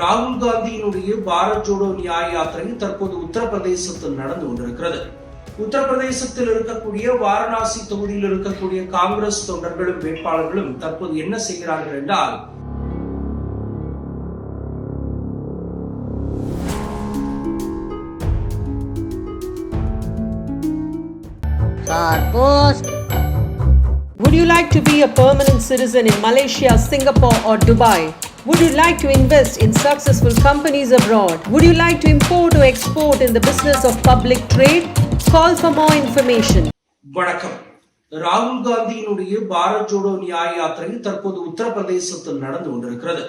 ராகுல் காந்தியினுடைய பாரத் ஜோடோ நியாய யாத்திரை தற்போது உத்தரப்பிரதேசத்தில் நடந்து கொண்டிருக்கிறது உத்தரப்பிரதேசத்தில் இருக்கக்கூடிய வாரணாசி தொகுதியில் இருக்கக்கூடிய காங்கிரஸ் தொண்டர்களும் வேட்பாளர்களும் தற்போது என்ன செய்கிறார்கள் என்றால் Would you like to be a permanent citizen in Malaysia, Singapore, or Dubai? Would you like to invest in successful companies abroad? Would you like to import or export in the business of public trade? Call for more information. வணக்கம் ராகுல் காந்தியினுடைய பாரத் ஜோடோ நியாய யாத்திரை தற்போது உத்தரப்பிரதேசத்தில் நடந்து கொண்டிருக்கிறது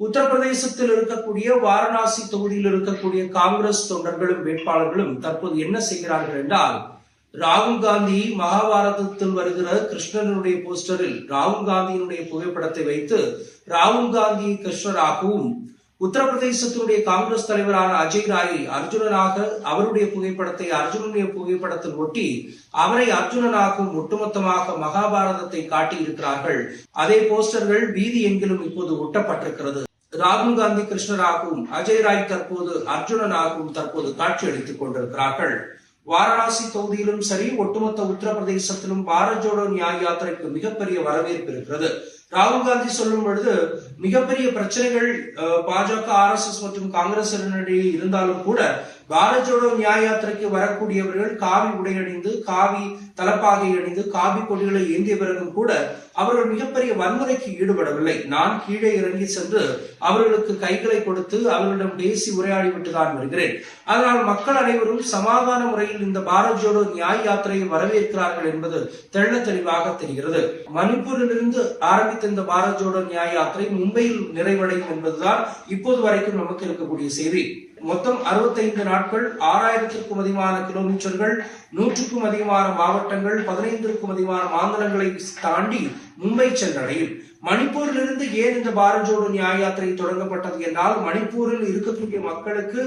உத்தரப்பிரதேசத்தில் இருக்கக்கூடிய வாரணாசி தொகுதியில் இருக்கக்கூடிய காங்கிரஸ் தொண்டர்களும் வேட்பாளர்களும் தற்போது என்ன செய்கிறார்கள் என்றால் ராகுல் காந்தி மகாபாரதத்தில் வருகிற கிருஷ்ணனுடைய போஸ்டரில் ராகுல் காந்தியினுடைய புகைப்படத்தை வைத்து ராகுல் காந்தியை கிருஷ்ணராகவும் உத்தரப்பிரதேசத்தினுடைய காங்கிரஸ் தலைவரான அஜய் ராயை அர்ஜுனனாக அவருடைய புகைப்படத்தை அர்ஜுனனுடைய புகைப்படத்தில் ஒட்டி அவரை அர்ஜுனனாகவும் ஒட்டுமொத்தமாக மகாபாரதத்தை காட்டியிருக்கிறார்கள். அதே போஸ்டர்கள் வீதி எங்கிலும் இப்போது ஒட்டப்பட்டிருக்கிறது. ராகுல் காந்தி கிருஷ்ணராகவும் அஜய் ராய் தற்போது அர்ஜுனனாகவும் தற்போது காட்சி அளித்துக் கொண்டிருக்கிறார்கள். வாரணாசி தொகுதியிலும் சரி ஒட்டுமொத்த உத்தரப்பிரதேசத்திலும் பாரத் ஜோடோ நியாய யாத்திரைக்கு மிகப்பெரிய வரவேற்பு இருக்கிறது. ராகுல் காந்தி சொல்லும் பொழுது மிகப்பெரிய பிரச்சனைகள் அஹ், பாஜக ஆர் எஸ் எஸ் மற்றும் காங்கிரஸ் இருந்தாலும் கூட பாரத் ஜோடோ நியாய யாத்திரைக்கு வரக்கூடியவர்கள் காவி உடை அணிந்து காவி தலப்பாகை அணிந்து காவி கொடிகளை ஏந்திய பிறகும் கூட அவர்கள் மிகப்பெரிய வன்முறைக்கு ஈடுபடவில்லை. நான் கீழே இறங்கி சென்று அவர்களுக்கு கைகளை கொடுத்து அவர்களிடம் பேசி உரையாடிவிட்டு தான் வருகிறேன். அதனால் மக்கள் அனைவரும் சமாதான முறையில் இந்த பாரத் ஜோடோ யாத்திரையை வரவேற்கிறார்கள் என்பது தெள்ள தெளிவாக தெரிகிறது. மணிப்பூரிலிருந்து ஆரம்பித்த இந்த பாரத் ஜோடோ யாத்திரை மும்பையில் நிறைவடையும் என்பதுதான் இப்போது வரைக்கும் நமக்கு இருக்கக்கூடிய செய்தி. மொத்தம் 65 நாட்கள் ஆறாயிரத்திற்கும் அதிகமான கிலோமீட்டர்கள் நூற்றுக்கும் அதிகமான மாவட்டங்கள் பதினைந்திற்கும் அதிகமான மாநிலங்களை தாண்டி மும்பை சென்றடையும் மணிப்பூரிலிருந்து ஏன் இந்த பாரத் ஜோடோ நியாய யாத்திரை தொடங்கப்பட்டது என்றால் மணிப்பூரில் இருக்கக்கூடிய மக்களுக்கு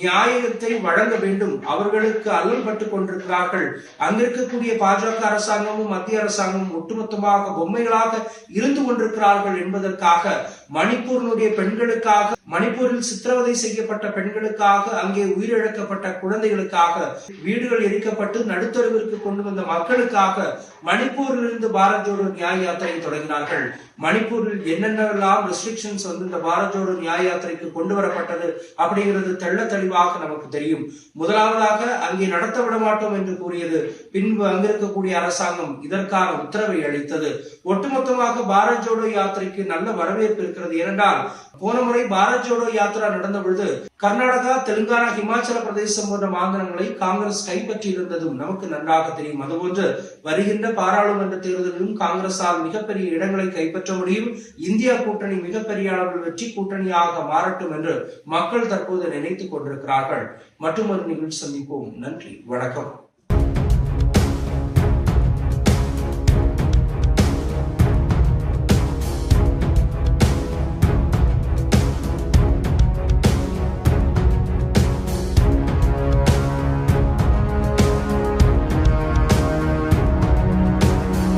நியாயத்தை வழங்க வேண்டும். அவர்களுக்கு அல்லல்பட்டுக் கொண்டிருக்கிறார்கள். அங்கிருக்கக்கூடிய பாஜக அரசாங்கமும் மத்திய அரசாங்கமும் ஒட்டுமொத்தமாக பொம்மைகளாக இருந்து கொண்டிருக்கிறார்கள் என்பதற்காக மணிப்பூரினுடைய பெண்களுக்காக மணிப்பூரில் சித்திரவதை செய்யப்பட்ட பெண்களுக்காக அங்கே உயிரிழக்கப்பட்ட குழந்தைகளுக்காக வீடுகள் எரிக்கப்பட்டு நடுத்தருவிற்கு கொண்டு வந்த மக்களுக்காக மணிப்பூரிலிருந்து பாரத் ஜோடோ நியாய யாத்திரை தொடங்கினார்கள். மணிப்பூரில் என்னென்னலாம் ரெஸ்ட்ரிக்ஷன்ஸ் வந்து இந்த பாரத் ஜோடோ நியாய யாத்திரைக்கு கொண்டு வரப்பட்டது அப்படிங்கிறது தெள்ள தெளிவாக நமக்கு தெரியும். முதலாவதாக அங்கே நடத்த விட மாட்டோம் என்று கூறியது பின்பு அங்கிருக்கக்கூடிய அரசாங்கம் இதற்கான உத்தரவை அளித்தது. ஒட்டுமொத்தமாக பாரத் ஜோடோ யாத்திரைக்கு நல்ல வரவேற்பு இருக்கிறது. ஏனென்றால் போன முறை பாரத் ஜோடோ யாத்திரா நடந்த பொழுது கர்நாடகா தெலுங்கானா ஹிமாச்சல பிரதேசம் போன்ற மாநிலங்களை காங்கிரஸ் கைப்பற்றியிருந்ததும் நமக்கு நன்றாக தெரியும். அதுபோன்று வருகின்ற பாராளுமன்ற தேர்தலிலும் காங்கிரசால் மிகப்பெரிய இடங்களை கைப்பற்ற முடியும். இந்தியா கூட்டணி மிகப்பெரிய அளவில் வெற்றி கூட்டணியாக மாறட்டும் என்று மக்கள் தற்போது நினைத்துக் கொண்டிருக்கிறார்கள். மற்றும் ஒரு நிகழ்ச்சி சந்திப்போம். நன்றி. வணக்கம்.